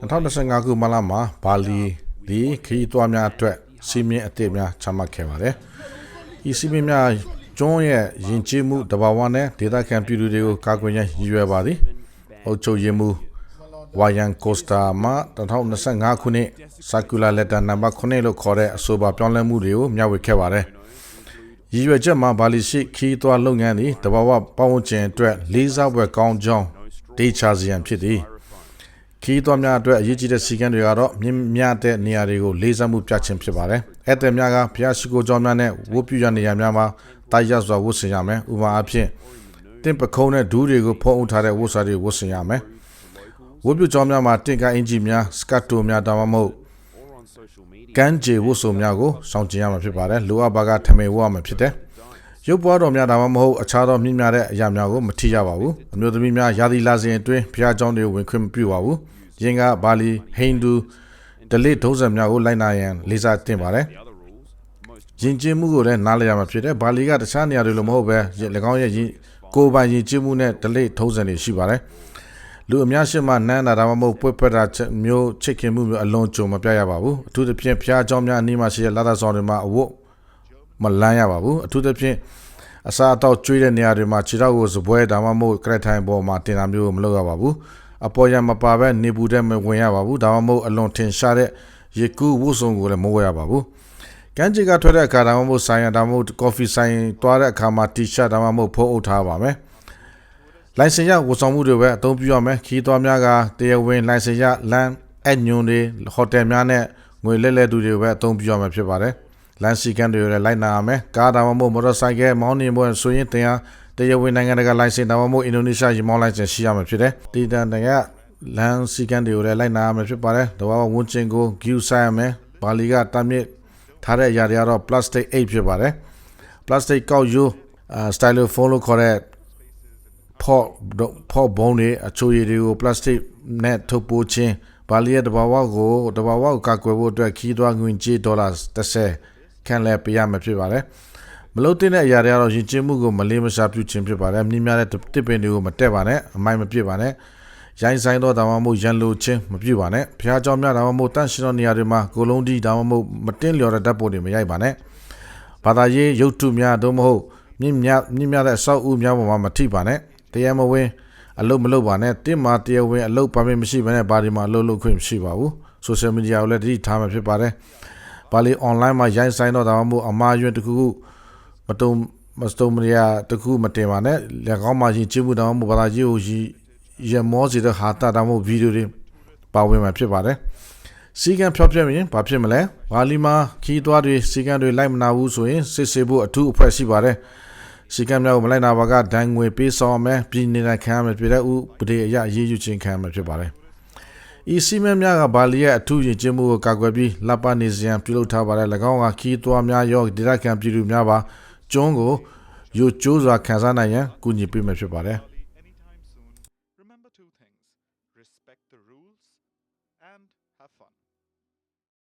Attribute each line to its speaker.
Speaker 1: 2025ခုမလမှာဘာလီဒီခရီးသွားများအတွက်စီမင်းအသစ်များချမှတ်ခဲ့ပါတယ်။ဤစီမင်းများကျွန်းရဲ့ယဉ်ကျေးမှုတဘာဝနဲ့ဒေသခံပြည်သူတွေကိုကာကွယ်ရန်ရည်ရွယ်ပါသည်။အုပ်ချုပ်ရေးမှုဝါယန်ကိုစတာမှာ2025ခုနှစ်ဆာကူလာလက်တာနံပါတ်9လို့ခေါ်တဲ့အဆိုပါပြောင်းလဲမှုတွေကိုမျှဝေခဲ့ပါတယ်။ရည်ရွယ်ချက်မှာဘာလီရှိခီးသွားလုပ်ငန်းသည်တဘာဝပတ်ဝန်းကျင်အတွက်လေးစားပွဲကောင်းကြောင်းဒေချာစီယံဖြစ်သည် ခီးသွားများအတွက်အရေးကြီးတဲ့စီကံတွေကတော့မြင့်မြတ်တဲ့နေရာတွေကိုလေးစားမှုပြခြင်းဖြစ်ပါတယ်။အဲ့တဲ့များကဘုရားရှိခိုးကြောင်းများနဲ့ဝတ်ပြုရနေရာများမှာတာရစွာဝတ်ဆင်ရမယ်။ဥပမာအဖြစ်တင့်ပခုံးနဲ့ဒူးတွေကိုဖုံးအုပ်ထားတဲ့ဝတ်စားတွေဝတ်ဆင်ရမယ်။ဝတ်ပြုကြောင်းများမှာတင့်ကအင်ဂျီများစကတ်တိုများဒါမှမဟုတ်ကန်းဂျေဝတ်စုံများကိုစောင့်ကြည့်ရမှာဖြစ်ပါတယ်။လိုအပ်ပါကထမေဝတ်ရမှာဖြစ်တယ်။ရုပ်ပွားတော်များဒါမှမဟုတ်အခြားသောမြင့်မြတ်တဲ့အရာများကိုမထိရပါဘူးအမျိုးသမီးများယာသီလာစဉ်အတွင်းဘုရားကျောင်းတွေကိုဝင်ခွင့်မပြုပါဘူး ယင်ကဘာလီဟိန္ဒူဒလိဒုစရများကိုလိုက်နာရန်လေးစားတင်ပါတယ်ယဉ်ကျေးမှုကိုလည်းနားလည်ရမှာဖြစ်တယ်ဘာလီကတခြားနေရာတွေလိုမဟုတ်ပဲ၎င်းရဲ့ယဉ်ကိုယ်ပိုင်ယဉ်ကျေးမှုနဲ့ဒလိထုံးစံတွေရှိပါတယ်လူအများရှိမှနန်းတာဒါမှမဟုတ်ပွက်ဖက်တာမျိုးချစ်ခင်မှုမျိုးအလွန်ကြုံမပြရပါဘူးအထူးသဖြင့်ဘုရားကျောင်းများအနည်းမှရှိတဲ့လာသာဆောင်တွေမှာအဝတ်မလန်းရပါဘူးအထူးသဖြင့်အစားအသောက်ကျွေးတဲ့နေရာတွေမှာခြေထောက်ကိုစပွဲဒါမှမဟုတ်ကရက်ထိုင်ပေါ်မှာတင်တာမျိုးမလုပ်ရပါဘူး အပေါ်ရမပါဘဲနေပူတဲ့မဝင်ရပါဘူးဒါမှမဟုတ်အလွန်ထင်ရှားတဲ့ရေကူးဝှစုံကိုလည်းမဝယ်ရပါဘူးကန်းချီကထွက်တဲ့အခါဒါမှမဟုတ်ဆိုင်ရဒါမှမဟုတ်ကော်ဖီဆိုင်သွားတဲ့အခါမှာတီရှပ်ဒါမှမဟုတ်ဖုံးအုပ်ထားပါမယ်လိုင်စင်ရဝန်ဆောင်မှုတွေပဲအသုံးပြုရမယ်ခီးသွားများကတရားဝင်လိုင်စင်ရလမ်းအညွန်တွေဟိုတယ်များနဲ့ငွေလဲလဲသူတွေပဲအသုံးပြုရမှာဖြစ်ပါတယ်လမ်းစီကန်းတွေလည်းလိုက်နာရမယ်ကားဒါမှမဟုတ်မော်တော်ဆိုင်ကယ်မောင်းနေဖို့ဆိုရင်တင်အား တရားဝင်နိုင်ငံတကာလိုင်စင်ဒါမှမဟုတ်အင်ဒိုနီးရှားရေမောင်းလိုင်စင်ရှိရမှာဖြစ်တယ်တီတန်တကလမ်းစီကန်းတွေကိုလည်းလိုက်နာရမှာဖြစ်ပါတယ်တဘာဝဝန်ကျင်ကိုဂယူဆိုင်ရမယ်ဘာလီကတမ်းမြစ်ထားတဲ့အရာတွေကတော့ plastic 8ဖြစ်ပါတယ် plastic ကောက်ယူအာ styrofoam လို့ခေါ်တဲ့ဖော့ဖော့ဘုံတွေအချိုရည်တွေကို plastic နဲ့ထုတ်ပိုးခြင်းဘာလီရဲ့တဘာဝကိုတဘာဝကိုကာကွယ်ဖို့အတွက်ခီးသွွားငွေကြေးဒေါ်လာ30ခန့်လဲပေးရမှာဖြစ်ပါတယ် မလို့တဲ့အရာတွေကတော့ယဉ်ကျေးမှုကိုမလေးမစားပြုခြင်းဖြစ်ပါတယ်မြင်းများတဲ့တစ်ပင်တွေကိုမတက်ပါနဲ့အမိုက်မပြစ်ပါနဲ့ရိုင်းဆိုင်တော့ဒါမှမဟုတ်ရန်လိုချင်းမပြုပါနဲ့ဘုရားကျောင်းများဒါမှမဟုတ်တန့်ရှင်သောနေရာတွေမှာကိုလုံးဒီဒါမှမဟုတ်မတင်းလျော်တဲ့ဓာတ်ပုံတွေမရိုက်ပါနဲ့ဘာသာရေးရုပ်တုများသို့မဟုတ်မြင့်မြတ်မြင့်မြတ်တဲ့အဆောက်အဦများပေါ်မှာမထိပါနဲ့တရားမဝင်အလုပ်မလုပ်ပါနဲ့တင့်မှာတရားဝင်အလုပ်ပါမစ်မရှိဘဲနဲ့ဘာဒီမှာအလုပ်လုပ်ခွင့်မရှိပါဘူးဆိုရှယ်မီဒီယာကိုလည်းတတိထားမှာဖြစ်ပါတယ်ဘာလီ online မှာရိုင်းဆိုင်တော့ဒါမှမဟုတ်အမှားယွင်းတစ်ခုခု မတုံမစတုံမရတစ်ခုမတင်ပါနဲ့လက်ကောင်းမှရင်ကျမှုဒါမှမဟုတ်ဘာသာရေးကိုရမောစီတဲ့ဟာတာဒါမှမဟုတ်ဗီဒီယိုတွေပါဝင်မှာဖြစ်ပါတယ်စီကံဖြောပြရင်ဘာဖြစ်မလဲဘာလီမှာခီးသွားတွေစီကံတွေလိုက်မနာဘူးဆိုရင်စစ်ဆေးဖို့အထူးအဖွဲ့ရှိပါတယ်စီကံများကိုမလိုက်နာပါကဒဏ်ငွေပေးဆောင်မယ်ပြည်နေတာခံရမယ်ပြည်တဲ့ဥပဒေအရအရေးယူခြင်းခံရမှာဖြစ်ပါတယ်ဤစီမံများကဘာလီရဲ့အထူးယဉ်ကျေးမှုကိုကာကွယ်ပြီးလပနေစရန်ပြုလုပ်ထားပါတယ်၎င်းကခီးသွားများရောဒေသခံပြည်သူများပါ ကျွန်းကိုယိုကျိုးစွာခန်းစားနိုင်ရန်ကူညီပေးမှာဖြစ်ပါတယ်။ Respect the rules and have fun.